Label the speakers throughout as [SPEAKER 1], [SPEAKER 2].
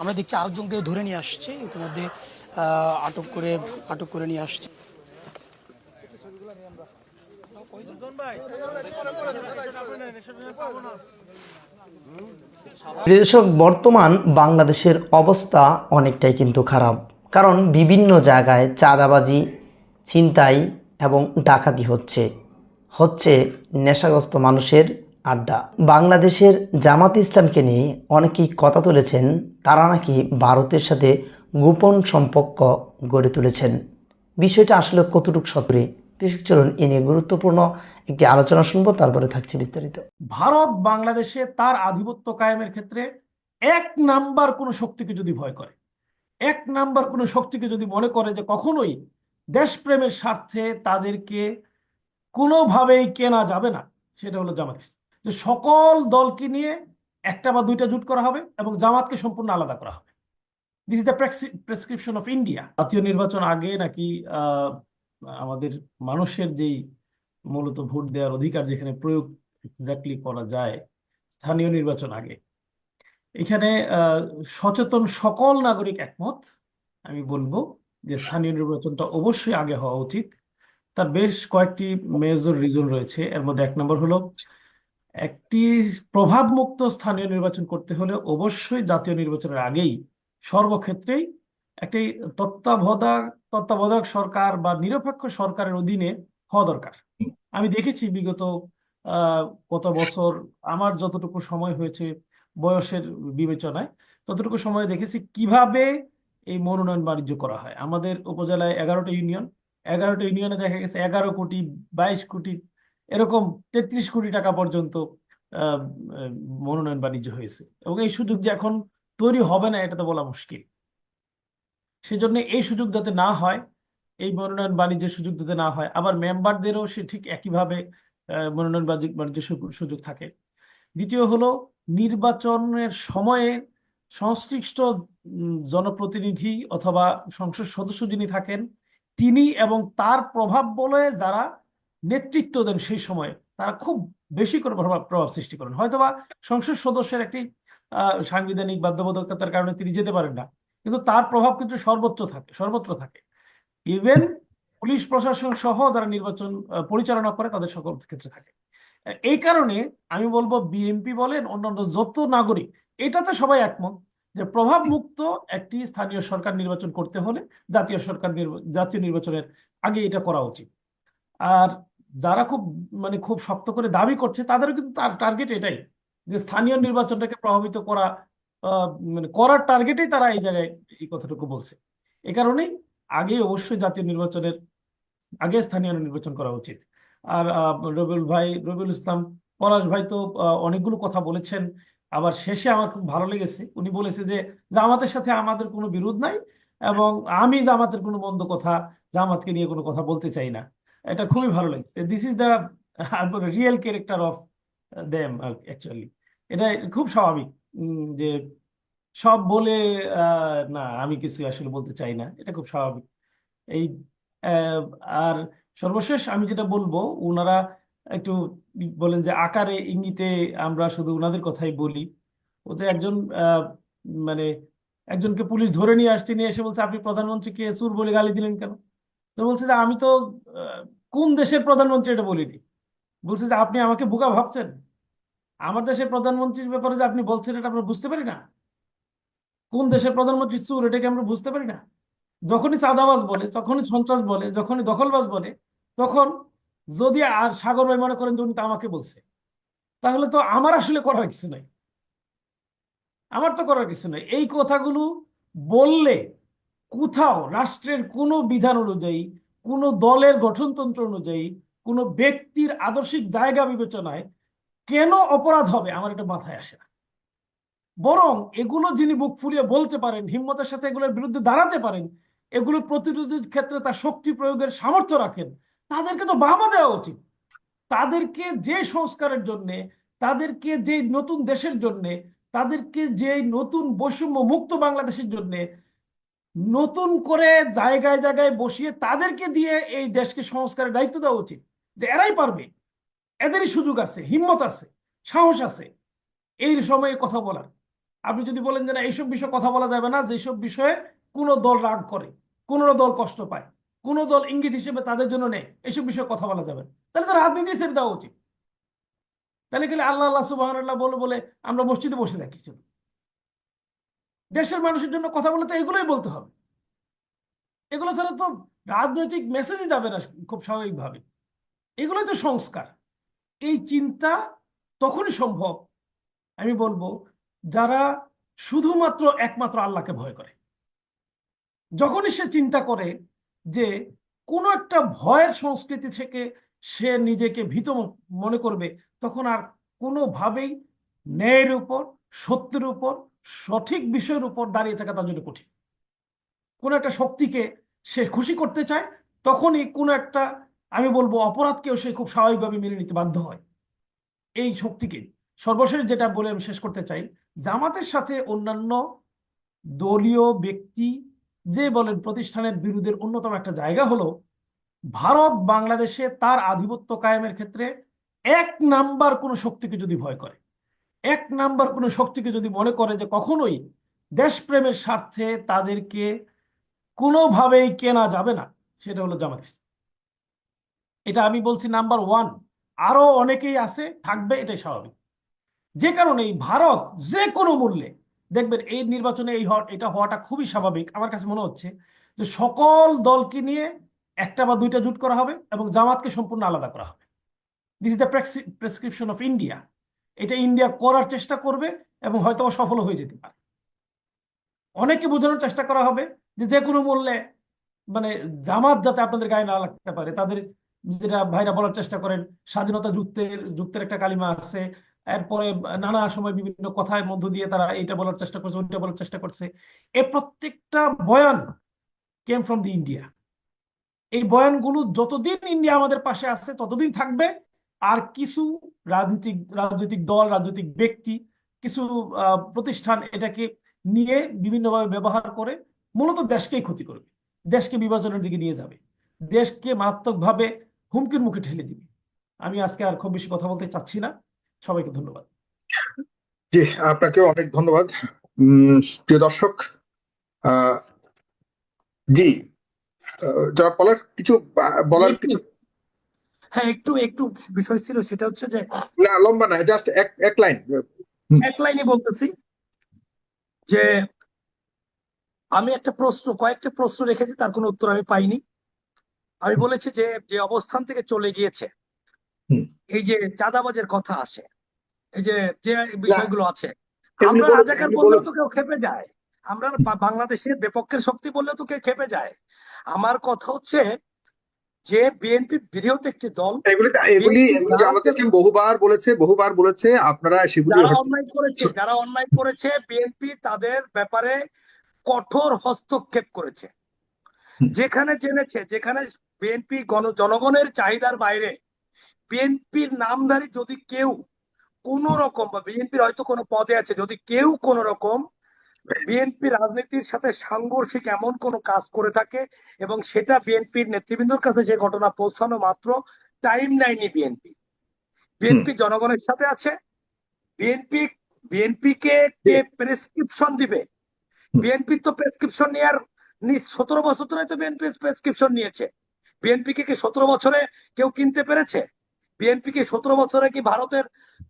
[SPEAKER 1] আমরা দেখছি আরেকজনকে ধরে নিয়ে আসছে ইতিমধ্যে আটক করে আটক করে নিয়ে আসছে।
[SPEAKER 2] দর্শক, বর্তমান বাংলাদেশের অবস্থা অনেকটাই কিন্তু খারাপ। কারণ বিভিন্ন জায়গায় চাঁদাবাজি, ছিনতাই এবং ডাকাতি হচ্ছে। হচ্ছে নেশাগ্রস্ত মানুষের আড্ডা। বাংলাদেশের জামাত ইসলামকে নিয়ে অনেকেই কথা তুলেছেন। তারা নাকি ভারতের সাথে গোপন সম্পর্ক গড়ে তুলেছেন। বিষয়টা আসলে কতটুকু সত্রে কৃষক চলুন এ নিয়ে গুরুত্বপূর্ণ একটি আলোচনা শুনব, তারপরে থাকছে বিস্তারিত।
[SPEAKER 3] ভারত বাংলাদেশে তার আধিপত্য কায়েমের ক্ষেত্রে এক নাম্বার কোনো শক্তিকে যদি ভয় করে, এক নাম্বার কোনো শক্তিকে যদি মনে করে যে কখনোই দেশপ্রেমের স্বার্থে তাদেরকে কোনোভাবেই কেনা যাবে না, সেটা হলো জামাত ইসলাম। যে সকল দলকে নিয়ে একটা বা দুইটা জুট করা হবে এবং জামাতকে সম্পূর্ণ আলাদা করা হবে। This is the prescription of India জাতীয় নির্বাচন আগে নাকি আমাদের মানুষের যেই মূলত ভোট দেওয়ার অধিকার যেখানে প্রয়োগ এক্স্যাক্টলি করা যায় স্থানীয় নির্বাচন আগে। এখানে সচেতন সকল নাগরিক একমত। আমি বলব যে স্থানীয় নির্বাচনটা অবশ্যই আগে হওয়া উচিত। তার বেশ কয়েকটি মেজর রিজন রয়েছে। এর মধ্যে এক নম্বর হলো, একটি প্রভাবমুক্ত স্থানীয় নির্বাচন করতে হলে অবশ্যই জাতীয় নির্বাচনের আগেই সর্বক্ষেত্রেই একটি তত্ত্বাবধায়ক তত্ত্বাবধায়ক সরকার বা নিরপেক্ষ সরকারের অধীনে হওয়া দরকার। আমি দেখেছি বিগত কত বছর আমার যতটুকু সময় হয়েছে বয়সের বিবেচনায়, ততটুকু সময় দেখেছি কীভাবে এই মনোনয়ন বাণিজ্য করা হয়। আমাদের উপজেলায় এগারোটা ইউনিয়ন, এগারোটা ইউনিয়নে দেখা গেছে এগারো কোটি, বাইশ কোটি, এরকম তেত্রিশ কোটি টাকা পর্যন্ত মনোনয়ন বাণিজ্য হয়েছে। এবং এই সুযোগ যে এখন তৈরি হবে না এটা তো বলা মুশকিল। সেজন্য এই সুযোগ যাতে না হয়, এই মনোনয়ন বাণিজ্যের সুযোগ যাতে না হয়, আবার মেম্বারদেরও সে ঠিক একইভাবে মনোনয়ন বাণিজ্য বাণিজ্যের সুযোগ থাকে। দ্বিতীয় হলো নির্বাচনের সময়ে সংশ্লিষ্ট জনপ্রতিনিধি অথবা সংসদ সদস্য যিনি থাকেন, তিনি এবং তার প্রভাব বলে যারা নেতৃত্ব দেন সেই সময়ে, তারা খুব বেশি করে প্রভাব প্রভাব সৃষ্টি করেন। হয়তোবা সংসদ সদস্যের একটি সাংবিধানিক বাধ্যবাধকতার কারণে তিনি যেতে পারেন না। কিন্তু তার প্রভাব কিন্তু সর্বোচ্চ থাকে, সর্বত্র থাকে। ইভেন পুলিশ প্রশাসন সহ যারা নির্বাচন পরিচালনা করে তাদের সকল ক্ষেত্রে থাকে। এই কারণে আমি বলব বিএনপি বলেন, অন্যান্য যত নাগরিক, এটাতে সবাই একমত যে প্রভাব মুক্ত একটি স্থানীয় সরকার নির্বাচন করতে হলে জাতীয় সরকার জাতীয় নির্বাচনের আগে এটা করা উচিত। আর যারা খুব মানে খুব শক্ত করে দাবি করছে, তাদেরও কিন্তু তার টার্গেট এটাই যে স্থানীয় নির্বাচনটাকে প্রভাবিত করা মানে করার টার্গেটেই তারা এই জায়গায় এই কথাটুকু বলছে। এ কারণেই আগে অবশ্যই জাতীয় নির্বাচনের, আগে স্থানীয় নির্বাচন করা উচিত। আর রবিউল ভাই, রবিউল ইসলাম পলাশ ভাই তো অনেকগুলো কথা বলেছেন। আবার শেষে আমার খুব ভালো লেগেছে। উনি বলেছে যে, জামাতের সাথে আমাদের কোনো বিরোধ নাই এবং আমি জামাতের কোনো মন্দ কথা, জামাতকে নিয়ে কোনো কথা বলতে চাই না। এটা খুবই ভালো লেগেছে। This is the real character of them actually এটা খুব স্বাভাবিক। যে সব বলে না, আমি কিছু আসলে বলতে চাই না। এটা খুব স্বাভাবিক। এই আর সর্বশেষ আমি যেটা বলব ওনারা একটু বলেন যে আকারে ইঙ্গিতে আমরা শুধু ওনাদের কথাই বলি। ও যে একজন মানে একজনকে পুলিশ ধরে নিয়ে আসছে, নিয়ে এসে বলছে, আপনি প্রধানমন্ত্রীকে চুর বলে গালি দিলেন কেন? তো বলছে যে, আমি তো কোন দেশের প্রধানমন্ত্রী এটা বলিনি? বলছে যে, আপনি আমাকে বোকা ভাবছেন? আমার দেশের প্রধানমন্ত্রীর ব্যাপারে যে আপনি বলছেন এটা আমরা বুঝতে পারি না। কোন দেশের প্রধানমন্ত্রী চুর এটাকে আমরা বুঝতে পারি না? যখনই চাঁদাবাজ বলে, যখনই সন্ত্রাস বলে, যখনই দখলবাজ বলে, তখন যদি আর সাগর ভাই মনে করেন যে উনি তো আমাকে বলছে, তাহলে তো আমার আসলে করার কিছু নাই। আমার তো করার কিছু নাই। এই কথাগুলো বললে কোথাও রাষ্ট্রের কোনো বিধান অনুযায়ী, কোনো দলের গঠনতন্ত্র অনুযায়ী, কোনো ব্যক্তির আদর্শিক জায়গা বিবেচনায় কেন অপরাধ হবে আমার এটা মাথায় আসে না। বরং এগুলো যিনি বুক ফুলিয়ে বলতে পারেন, হিম্মতের সাথে এগুলোর বিরুদ্ধে দাঁড়াতে পারেন, এগুলো প্রতিরোধের ক্ষেত্রে তার শক্তি প্রয়োগের সামর্থ্য রাখেন, তাদেরকে তো বাহবা দেওয়া উচিত। তাদেরকে যে সংস্কারের জন্য, তাদেরকে যে নতুন দেশের জন্য, তাদেরকে যে নতুন বৈষম্য মুক্ত বাংলাদেশের জন্য, নতুন করে জায়গায় জায়গায় বসিয়ে তাদেরকে দিয়ে এই দেশকে সংস্কারের দায়িত্ব দেওয়া উচিত যে এরাই পারবে। এদেরই সুযোগ আছে, হিম্মত আছে, সাহস আছে। এই সময়ে কথা বলার। আপনি যদি বলেন যে না, এইসব বিষয়ে কথা বলা যাবে না, যেসব বিষয়ে কোনো দল রাগ করে, কোনো দল কষ্ট পায়, কোনো দল ইঙ্গিত হিসেবে তাদের জন্য নেই এইসব বিষয়ে কথা বলা যাবে তাহলে তো রাজনীতি ছেড়ে দেওয়া উচিত। তাহলে গেলে আল্লাহ আল্লাহ সুবাহ বলে বলে আমরা মসজিদে বসে থাকি শুধু। দেশের মানুষের জন্য কথা বলে তো এগুলোই বলতে হবে। এগুলো ছাড়া তো রাজনৈতিক মেসেজই যাবে না খুব স্বাভাবিকভাবে। এগুলোই তো সংস্কার। এই চিন্তা তখনই সম্ভব। আমি বলব, যারা শুধুমাত্র একমাত্র আল্লাহকে ভয় করে। যখনই সে চিন্তা করে যে কোনো একটা ভয়ের সংস্কৃতি থেকে সে নিজেকে ভীত মনে করবে, তখন আর কোনোভাবেই ন্যায়ের উপর, সত্যের উপর, সঠিক বিষয়ের উপর দাঁড়িয়ে থাকা তার জন্য কঠিন। কোনো একটা শক্তিকে সে খুশি করতে চায়, তখনই কোনো একটা আমি বলব অপরাধকেও সে খুব স্বাভাবিকভাবে মেনে নিতে বাধ্য হয়। এই শক্তিকে সর্বশেষ যেটা বলে আমি শেষ করতে চাই, জামাতের সাথে অন্যান্য দলীয় ব্যক্তি যে বলেন প্রতিষ্ঠানের বিরোধের অন্যতম একটা জায়গা হলো, ভারত বাংলাদেশে তার আধিপত্য কায়েমের ক্ষেত্রে এক নাম্বার কোনো শক্তিকে যদি ভয় করে, এক নাম্বার কোনো শক্তিকে যদি মনে করে যে কখনোই দেশপ্রেমের স্বার্থে তাদেরকে কোনোভাবেই কেনা যাবে না, সেটা হলো জামাত ইসলাম। এটা আমি বলছি নাম্বার ওয়ান। আরও অনেকেই আছে, থাকবে, এটাই স্বাভাবিক। যে কারণে ভারত যে কোনো মূল্যে, দেখবেন এই নির্বাচনে এই হওয়া- এটা হওয়াটা খুবই স্বাভাবিক। আমার কাছে মনে হচ্ছে যে সকল দলকে নিয়ে একটা বা দুইটা জুট করা হবে এবং জামাতকে সম্পূর্ণ আলাদা করা হবে। This is the prescription of India এটা ইন্ডিয়া করার চেষ্টা করবে এবং হয়তো সফল হয়ে যেতে পারে। অনেকে বোঝানোর চেষ্টা করা হবে যে যে কোনো মূল্যে মানে জামাত যাতে আপনাদের গায়ে না লাগতে পারে, তাদের যেটা ভাইরা বলার চেষ্টা করেন, স্বাধীনতা যুক্তের যুক্তের একটা কালিমা আছে। এরপরে নানা সময় বিভিন্ন কথার মধ্য দিয়ে তারা এটা বলার চেষ্টা করছে, ওইটা বলার চেষ্টা করছে। এ প্রত্যেকটা বয়ান কেম ফ্রম দি ইন্ডিয়া এই বয়ানগুলো যতদিন ইন্ডিয়া আমাদের পাশে আছে, ততদিন থাকবে। আর কিছু রাজনৈতিক রাজনৈতিক দল, রাজনৈতিক ব্যক্তি, কিছু প্রতিষ্ঠান এটাকে নিয়ে বিভিন্নভাবে ব্যবহার করে মূলত দেশকেই ক্ষতি করবে। দেশকে বিভাজনের দিকে নিয়ে যাবে। দেশকে মারাত্মকভাবে হুমকির মুখে ঠেলে দিবে। আমি আজকে আর খুব বেশি কথা বলতে চাচ্ছি না। সবাইকে ধন্যবাদ।
[SPEAKER 4] জি আপনাকে অনেক ধন্যবাদ। উম, প্রিয় দর্শক আহ, জি যারা বলার কিছু বলার কিছু
[SPEAKER 5] হ্যাঁ একটু একটু বিষয় ছিল সেটা হচ্ছে যে
[SPEAKER 4] না লম্বা না জাস্ট এক এক লাইন।
[SPEAKER 5] এক লাইনে বলতেছি যে আমি একটা প্রশ্ন কয়েকটা প্রশ্ন রেখেছি তার কোনো উত্তর আমি পাইনি। আমি বলেছি যে যে অবস্থান থেকে চলে গিয়েছে এই যে চাঁদাবাজের কথা আসে এই যে যে বিষয়গুলো আছে আমরা রাজাকার বললেও তো। কেউ খেপে যায়। আমরা বাংলাদেশের বিপক্ষের শক্তি বললেও তো কেউ খেপে যায়। আমার কথা হচ্ছে যে বিএনপি বৃহৎ একটি দল
[SPEAKER 4] এগুলি এগুলি জামাত ইসলাম বহুবার বলেছে বহুবার বলেছে আপনারা সেগুলি
[SPEAKER 5] যারা অন্যায় করেছে যারা অন্যায় করেছে বিএনপি তাদের ব্যাপারে কঠোর হস্তক্ষেপ করেছে। যেখানে জেনেছে যেখানে বিএনপি গণ জনগণের চাহিদার বাইরে বিএনপির নামধারী যদি কেউ কোন রকম বা বিএনপির হয়তো কোনো পদে আছে যদি কেউ কোন রকম বিএনপি রাজনীতির সাথে সাংঘর্ষিক এমন কোন কাজ করে থাকে এবং সেটা বিএনপির নেতৃবৃন্দর কাছে যে ঘটনা পৌঁছানো মাত্র টাইম নেয়নি বিএনপি বিএনপি জনগণের সাথে আছে বিএনপি বিএনপি কে কে প্রেসক্রিপশন দিবে। বিএনপি তো প্রেসক্রিপশন নেওয়ার সতেরো বছর ধরে তো বিএনপি প্রেসক্রিপশন নিয়েছে বিএনপি কে কি সতেরো বছরে কেউ কিনতে পেরেছে? বিএনপি কি সতেরো বছরে কি ভারতের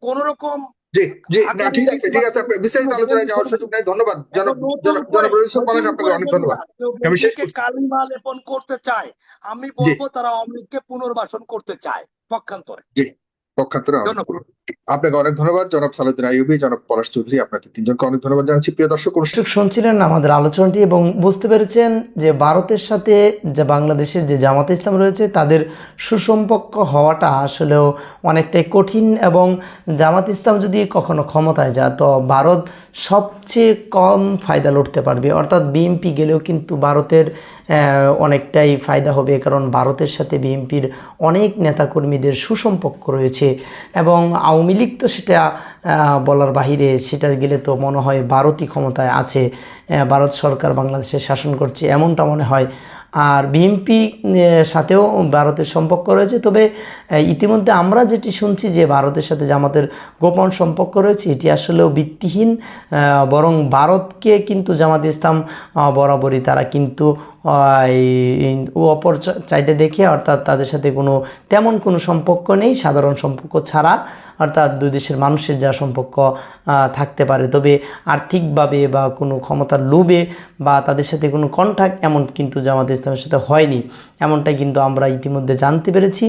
[SPEAKER 5] কোন রকম
[SPEAKER 4] জি জি না ঠিক আছে ঠিক আছে বিস্তারিত আলোচনায় যাওয়ার সুযোগ নেই। ধন্যবাদ জনাব জনাব জনাব রবি ইউসুফ পলাশ আপনাকে অনেক ধন্যবাদ। আমি
[SPEAKER 5] কালিমা লেপন করতে চায়। আমি বলব তারা অমৃতকে পুনর্বাসন করতে চায় পক্ষান্তরে।
[SPEAKER 4] পক্ষান্তরে
[SPEAKER 5] ধন্যবাদ।
[SPEAKER 4] আপনাকে অনেক ধন্যবাদ। জনাব সালাউদ্দিন আইয়ুবী, জনাব পলাশ চৌধুরী, আপনাকে তিনজনকে অনেক ধন্যবাদ জানাচ্ছি। প্রিয় দর্শক অনুষ্ঠান
[SPEAKER 2] শুনছিলেন আমাদের আলোচনাটি এবং বুঝতে পেরেছেন যে ভারতের সাথে যে বাংলাদেশের যে জামাতে ইসলাম রয়েছে, তাদের সুসম্পর্ক হওয়াটা আসলেও অনেকটাই কঠিন এবং জামাত ইসলাম যদি কখনো ক্ষমতায় যায়, তো ভারত সবচেয়ে কম ফায়দা লুটতে পারবে। অর্থাৎ বিএনপি গেলেও কিন্তু ভারতের অনেকটাই ফায়দা হবে, কারণ ভারতের সাথে বিএনপির অনেক নেতাকর্মীদের সুসম্পর্ক রয়েছে এবং আওয়ামী লীগ তো সেটা বলার বাহিরে সেটা গেলে তো মনে হয় ভারতই ক্ষমতায় আছে ভারত সরকার বাংলাদেশে শাসন করছে এমনটা মনে হয়। আর বিএনপি সাথেও ভারতের সম্পর্ক রয়েছে, তবে ইতিমধ্যে আমরা যেটি শুনছি যে ভারতের সাথে জামাতের গোপন সম্পর্ক রয়েছে, এটি আসলেও ভিত্তিহীন বরং ভারতকে কিন্তু জামাত ইসলাম বরাবরই, তারা কিন্তু ও অপর চাইটে দেখে অর্থাৎ তাদের সাথে কোনো, তেমন কোনো সম্পর্ক নেই, সাধারণ সম্পর্ক ছাড়া অর্থাৎ দুই দেশের মানুষের যা সম্পর্ক থাকতে পারে। তবে আর্থিকভাবে বা কোনো ক্ষমতার লোভে বা তাদের সাথে কোনো কন্ট্যাক্ট এমন কিন্তু জামাত ইসলামের সাথে হয়নি। এমনটাই কিন্তু আমরা ইতিমধ্যে জানতে পেরেছি।